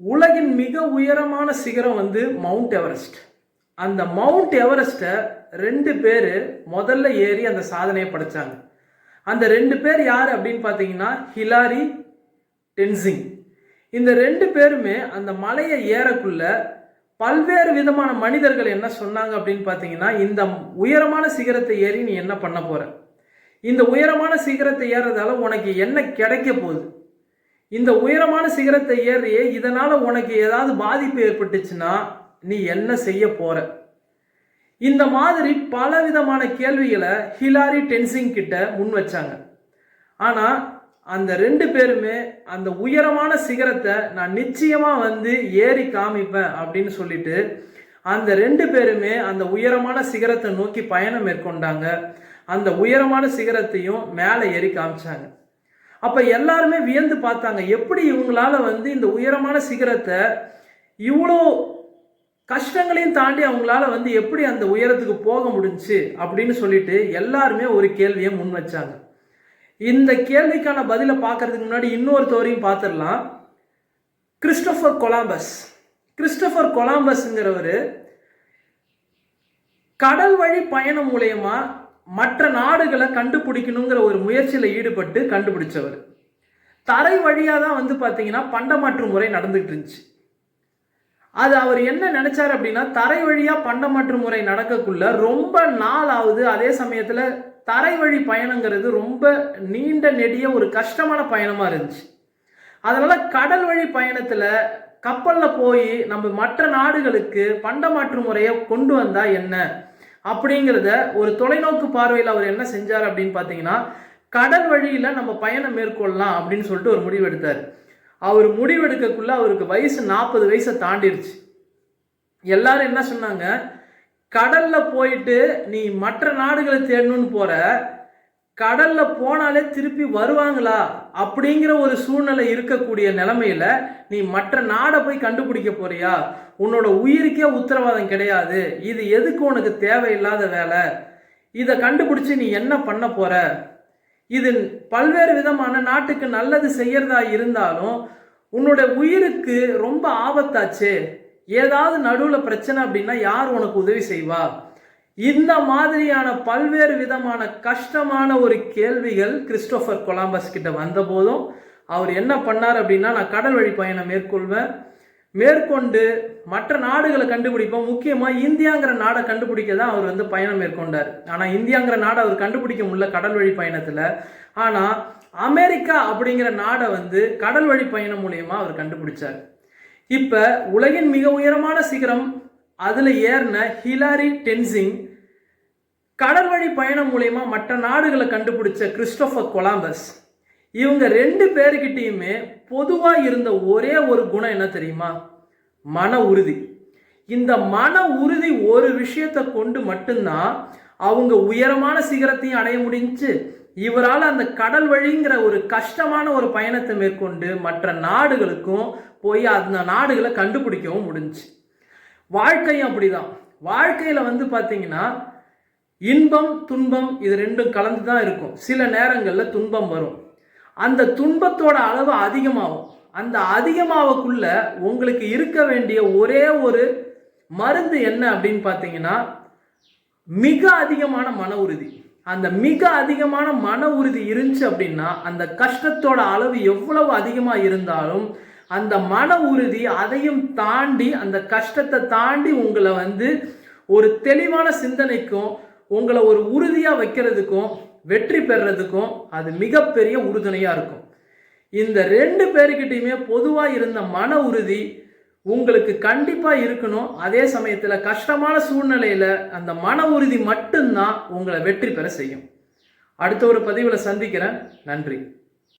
உலகின் மிக உயரமான சிகரம் வந்து மவுண்ட் எவரெஸ்ட் அந்த மவுண்ட் எவரெஸ்ட்டை ரெண்டு பேர் முதல்ல ஏறி அந்த சாதனையை படைச்சாங்க. அந்த ரெண்டு பேர் யார் அப்படின்னு பார்த்தீங்கன்னா ஹிலாரி டென்சிங். இந்த ரெண்டு பேருமே அந்த மலையை ஏறக்குள்ள பல்வேறு விதமான மனிதர்கள் என்ன சொன்னாங்க அப்படின்னு பார்த்தீங்கன்னா இந்த உயரமான சிகரத்தை ஏறி நீ என்ன பண்ண போற? இந்த உயரமான சிகரத்தை ஏறதால உனக்கு என்ன கிடைக்க போகுது? இந்த உயரமான சிகரத்தை ஏறியே இதனால உனக்கு ஏதாவது பாதிப்பு ஏற்பட்டுச்சுன்னா நீ என்ன செய்ய போற? இந்த மாதிரி பலவிதமான கேள்விகளை ஹிலாரி டென்சிங் கிட்ட முன் வச்சாங்க. ஆனா அந்த ரெண்டு பேருமே அந்த உயரமான சிகரத்தை நான் நிச்சயமா வந்து ஏறி காமிப்பேன் அப்படின்னு சொல்லிட்டு அந்த ரெண்டு பேருமே அந்த உயரமான சிகரத்தை நோக்கி பயணம் மேற்கொண்டாங்க. அந்த உயரமான சிகரத்தையும் மேலே ஏறி காமிச்சாங்க. அப்போ எல்லாருமே வியந்து பார்த்தாங்க. எப்படி இவங்களால வந்து இந்த உயரமான சிகரத்தை இவ்வளோ கஷ்டங்களையும் தாண்டி அவங்களால வந்து எப்படி அந்த உயரத்துக்கு போக முடிஞ்சுச்சு அப்படின்னு சொல்லிட்டு எல்லாருமே ஒரு கேள்வியை முன் வச்சாங்க. இந்த கேள்விக்கான பதிலை பார்க்கறதுக்கு முன்னாடி இன்னொருத்தவரையும் பார்த்துடலாம். Christopher Columbus. கிறிஸ்டோஃபர் கொலாம்பஸ்ங்கிறவர் கடல் வழி பயணம் மூலயமா மற்ற நாடுகளை கண்டுபிடிக்கணுங்கிற ஒரு முயற்சியில் ஈடுபட்டு கண்டுபிடிச்சவர். தரை வழியாக தான் வந்து பார்த்தீங்கன்னா பண்டமாற்று முறை நடந்துகிட்டு இருந்துச்சு. அது அவர் என்ன நினைச்சார் அப்படின்னா தரை வழியாக பண்டமாற்று முறை நடக்கக்குள்ள ரொம்ப நாள் ஆகுது அதே சமயத்தில் தரை வழி பயணங்கிறது ரொம்ப நீண்ட நெடிய ஒரு கஷ்டமான பயணமாக இருந்துச்சு. அதனால் கடல் வழி பயணத்தில் கப்பலில் போய் நம்ம மற்ற நாடுகளுக்கு பண்டமாற்று முறையை கொண்டு வந்தால் என்ன? அப்படிங்கிறத ஒரு தொலைநோக்கு பார்வையில் அவர் என்ன செஞ்சார் அப்படின்னு பார்த்தீங்கன்னா கடல் வழியில் நம்ம பயணம் மேற்கொள்ளலாம் அப்படின்னு சொல்லிட்டு ஒரு முடிவு எடுத்தார். அவர் முடிவெடுக்கக்குள்ள அவருக்கு வயசு நாற்பது வயசை தாண்டிடுச்சு எல்லாரும் என்ன சொன்னாங்க கடல்ல போயிட்டு நீ மற்ற நாடுகளை தேடணும்னு போற கடல்ல போனாலே திருப்பி வருவாங்களா? அப்படிங்கிற ஒரு சூழ்நிலை இருக்கக்கூடிய நிலைமையில நீ மற்ற நாடை போய் கண்டுபிடிக்க போறியா? உன்னோட உயிருக்கே உத்தரவாதம் கிடையாது. இது எதுக்கு உனக்கு தேவையில்லாத வேலை? இதை கண்டுபிடிச்சு நீ என்ன பண்ண போற? இது பல்வேறு விதமான நாட்டுக்கு நல்லது செய்யறதா இருந்தாலும் உன்னோட உயிருக்கு ரொம்ப ஆபத்தாச்சு. ஏதாவது நடுவில் பிரச்சனை அப்படின்னா யார் உனக்கு உதவி செய்வா? இந்த மாதிரியான பல்வேறு விதமான கஷ்டமான ஒரு கேள்விகள் கிறிஸ்டோஃபர் கொலாம்பஸ் கிட்ட வந்தபோதும் அவர் என்ன பண்ணார் அப்படின்னா நான் கடல் வழி பயணம் மேற்கொள்வேன். மேற்கொண்டு மற்ற நாடுகளை கண்டுபிடிப்போம். முக்கியமாக இந்தியாங்கிற நாடை கண்டுபிடிக்க தான் அவர் வந்து பயணம் மேற்கொண்டார். ஆனால் இந்தியாங்கிற நாடை அவர் கண்டுபிடிக்க முடியல கடல் வழி பயணத்தில். ஆனால் அமெரிக்கா அப்படிங்கிற நாடை வந்து கடல் வழி பயணம் மூலியமாக அவர் கண்டுபிடிச்சார். இப்போ உலகின் மிக உயரமான சிகரம் அதில் ஏறின ஹிலாரி டென்சிங் கடல் வழி பயணம் மூலயமா மற்ற நாடுகளை கண்டுபிடிச்ச கிறிஸ்டோபர் கொலாம்பஸ். இவங்க ரெண்டு பேருக்கிட்டேயுமே பொதுவாக இருந்த ஒரே ஒரு குணம் என்ன தெரியுமா? மன உறுதி. இந்த மன உறுதி ஒரு விஷயத்தை கொண்டு மட்டும்தான் அவங்க உயரமான சிகரத்தையும் அடைய முடிஞ்சு இவரால் அந்த கடல் வழிங்கிற ஒரு கஷ்டமான ஒரு பயணத்தை மேற்கொண்டு மற்ற நாடுகளுக்கும் போய் அந்த நாடுகளை கண்டுபிடிக்கவும் முடிஞ்சுச்சு. வாழ்க்கையும் அப்படிதான். வாழ்க்கையில் வந்து பார்த்தீங்கன்னா இன்பம் துன்பம் இது ரெண்டும் கலந்து தான் இருக்கும். சில நேரங்களில் துன்பம் வரும். அந்த துன்பத்தோட அளவு அதிகமாகும். அந்த அதிகமாகக்குள்ள உங்களுக்கு இருக்க வேண்டிய ஒரே ஒரு மருந்து என்ன அப்படின்னு பார்த்தீங்கன்னா மிக அதிகமான மன உறுதி. அந்த மிக அதிகமான மன உறுதி இருந்துச்சு அப்படின்னா அந்த கஷ்டத்தோட அளவு எவ்வளவு அதிகமாக இருந்தாலும் அந்த மன உறுதி அதையும் தாண்டி அந்த கஷ்டத்தை தாண்டி உங்களை வந்து ஒரு தெளிவான சிந்தனைக்கும் உங்களை ஒரு உறுதியாக வைக்கிறதுக்கும் வெற்றி பெறதுக்கும் அது மிகப்பெரிய உறுதுணையாக இருக்கும். இந்த ரெண்டு பேருக்கிட்டையுமே பொதுவாக இருந்த மன உறுதி உங்களுக்கு கண்டிப்பாக இருக்கணும். அதே சமயத்தில் கஷ்டமான சூழ்நிலையில் அந்த மன உறுதி மட்டும்தான் உங்களை வெற்றி பெற செய்யும். அடுத்த ஒரு பதிவில் சந்திக்கிறேன். நன்றி.